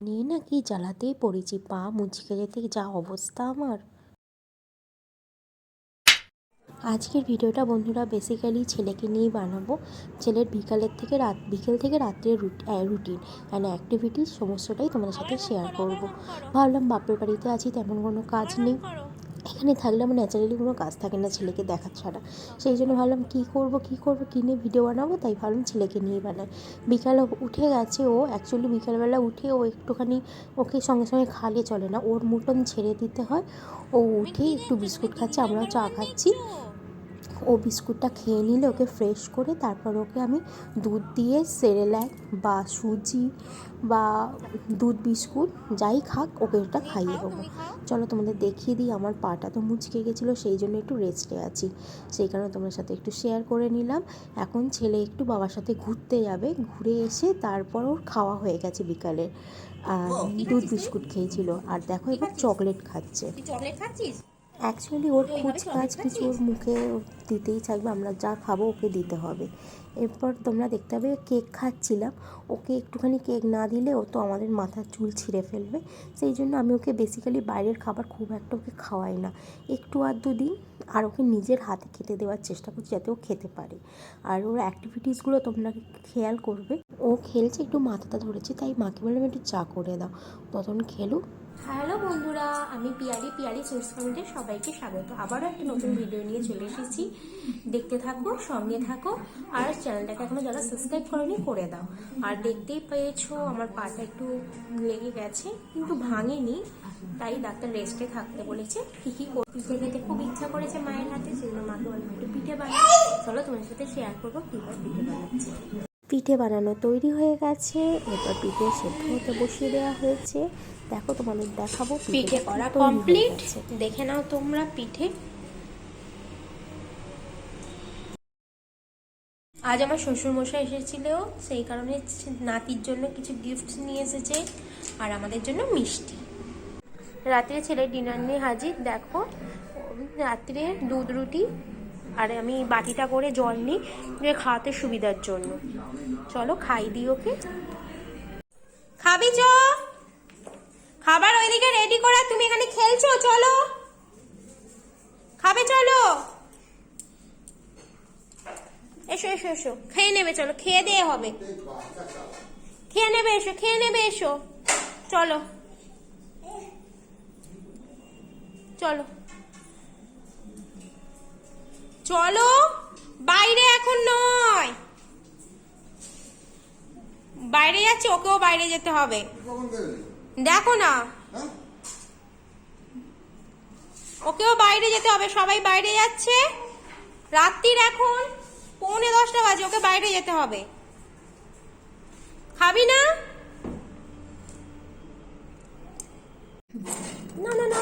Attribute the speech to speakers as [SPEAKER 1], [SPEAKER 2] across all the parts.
[SPEAKER 1] নিয়ে না কি জ্বালাতেই পড়েছি, পা মুচকে যেতে যা অবস্থা আমার? আজকের ভিডিওটা বন্ধুরা বেসিক্যালি ছেলেকে নিয়ে বানাবো। ছেলের বিকালের থেকে রাত, বিকেল থেকে রাত্রের রুটিন অ্যান্ড অ্যাক্টিভিটিস সমস্তটাই তোমাদের সাথে শেয়ার করব। ভাবলাম বাপের বাড়িতে আছি, তেমন কোনো কাজ নেই। এখানে থাকলে আমার ন্যাচারালি কোনো কাজ থাকে না ছেলেকে দেখা ছাড়া। সেই জন্য ভাবলাম, কী করব কী করব, কী নিয়ে ভিডিও বানাবো? তাই ভাবলাম ছেলেকে নিয়ে বানাই। বিকাল উঠে গেছে ও অ্যাকচুয়ালি বিকালবেলা উঠে ও একটুখানি ওকে সঙ্গে সঙ্গে খালে চলে না। ওর মুটন ছেড়ে দিতে হয়। ও উঠে একটু বিস্কুট খাচ্ছে, আমরাও চা খাচ্ছি। ও বিস্কুটটা খেয়ে নিলে ওকে ফ্রেশ করে তারপর ওকে আমি দুধ দিয়ে সেরেল্যাক বা সুজি বা দুধ বিস্কুট যাই খাক ওকে ওটা খাইয়ে দেবো। চলো তোমাদের দেখিয়ে দিই আমার পাটা তো মুচকে গেছিল সেই জন্য একটু রেস্টে আছি। সেই কারণে তোমার সাথে একটু শেয়ার করে নিলাম। এখন ছেলে একটু বাবার সাথে ঘুরতে যাবে ঘুরে এসে তারপর ওর খাওয়া হয়ে গেছে বিকালে। আর দুধ বিস্কুট খেয়েছিল। আর দেখো এবার চকলেট খাচ্ছে।
[SPEAKER 2] চকলেট খাচ্ছিস?
[SPEAKER 1] অ্যাকচুয়ালি ওর কুচকাজ কিছু ওর মুখে দিতেই থাকবে আমরা যা খাব ওকে দিতে হবে। এরপর তোমরা দেখতে পাবে কেক খাচ্ছিলাম। ওকে একটুখানি কেক না দিলে ও তো আমাদের মাথার চুল ছিঁড়ে ফেলবে। সেই জন্য আমি ওকে বেসিক্যালি বাইরের খাবার খুব একটা ওকে খাওয়াই না। একটু আর দুদিন আর ওকে নিজের হাতে খেতে দেওয়ার চেষ্টা করছি যাতে ও খেতে পারে। আর ওর অ্যাক্টিভিটিসগুলো তোমরা খেয়াল করবে। ও খেলছে, একটু মাথাটা ধরেছে, তাই মাকে বললাম একটু চা করে দাও। তখন খেলুক
[SPEAKER 2] হ্যালো বন্ধুরা, আমি পিয়ারি পিয়ারি সুইটস কমেন্টে সবাইকে স্বাগত। আবারও একটা নতুন ভিডিও নিয়ে চলে এসেছি। দেখতে থাকো, সঙ্গে থাকো, আর চ্যানেলটাকে এখনও যারা সাবস্ক্রাইব করেনি, করে দাও। আর দেখতেই পেয়েছ, আমার পাটা একটু লেগে গেছে, কিন্তু ভাঙেনি, তাই ডাক্তার রেস্টে থাকতে বলেছে। কি কি পিঠে খেতে খুব ইচ্ছা করেছে মায়ের হাতে, সেজন্য মাকে বললাম একটু পিঠে বানাও। চলো তোমার সাথে শেয়ার করব কীভাবে পিঠে বানাচ্ছে।
[SPEAKER 1] পিঠে বানানো তৈরি হয়ে গেছে। এরপর পিঠে সেদ্ধ হতে বসিয়ে দেওয়া হয়েছে। দেখো তোমাদের দেখাবো
[SPEAKER 2] পিঠে করা কমপ্লিট দেখে নাও তোমরা পিঠে। আজ আমার শ্বশুর মশাই এসেছিল সেই কারণে নাতির জন্য কিছু গিফট নিয়ে এসেছে আর আমাদের জন্য মিষ্টি। রাত্রে ছেলে ডিনার নিয়ে হাজির। দেখো রাত্রে দুধ রুটি আর আমি বাটিটা করে জল নিই, যে খাওয়াতে সুবিধার জন্য। চলো খাই দিই ওকে। খাবি চ? খাবার ওইদিকে রেডি করা, তুমি এখানে খেলছো? চলো। খাবে চলো। এসো এসো এসো। খেয়ে নেবে, চলো। খেয়ে দিয়ে হবে। খেয়ে নেবে, এসো, খেয়ে নেবে, এসো। চলো। চলো। চলো, বাইরে এখন নয়। বাইরে যাচ্ছে, ওকেও বাইরে যেতে হবে। দেখো না। ওকেও বাইরে যেতে হবে, সবাই বাইরে যাচ্ছে। রাত্রির এখন পৌনে দশটা বাজে, ওকে বাইরে যেতে হবে। খাবি না? না না না।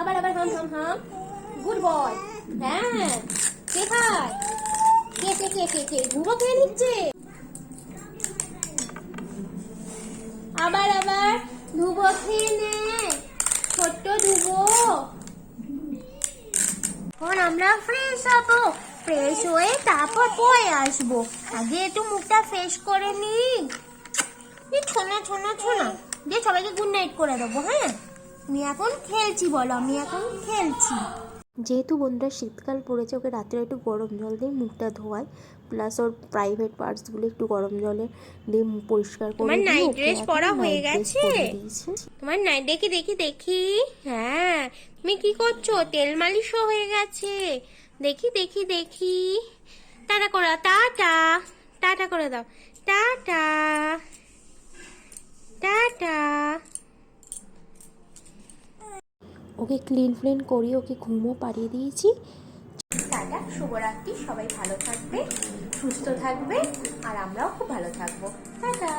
[SPEAKER 2] আবার আবার, হাম হাম হাম। গুড বয় হ্যাঁ। কে খায়? কে কে কে কে কে? ঘুমো খেয়ে নিচ্ছে। আবার আবার ধুবো খেয়ে নে। ছোট্ট ধুবো। এখন আমরা ফ্রেশ হব। ফ্রেশ হয়ে তারপর পরে আসব। আগে একটু মুখটা ফ্রেশ করে নি ছোনা ছোনা ছোনা। দিয়ে সবাইকে গুড নাইট করে দেবো হ্যাঁ? আমি এখন খেলছি, বলো, আমি এখন খেলছি।
[SPEAKER 1] যেহেতু বন্ধুরা শীতকাল পড়েছে ওকে রাত্রে একটু গরম জল দিয়ে মুখটা ধোয়াই। প্লাস ওর প্রাইভেট পার্টসগুলো একটু গরম জলে দিয়ে পরিষ্কার করে
[SPEAKER 2] তোমার নাইট
[SPEAKER 1] এখন
[SPEAKER 2] পরা হয়ে গেছে? তোমার নাই দেখি দেখি দেখি। হ্যাঁ তুমি কি করছ? তেল মালিশও হয়ে গেছে। দেখি দেখি দেখি। টাটা করে দাও টাটা। টাটা করে দাও। টাটা। টাটা।
[SPEAKER 1] ওকে ক্লিন ফ্লিন করিয়ে ওকে ঘুমও পাড়িয়ে দিয়েছি।
[SPEAKER 2] টাটা, শুভরাত্রি, সবাই ভালো থাকবে, সুস্থ থাকবে, আর আমরাও খুব ভালো থাকব। টাটা!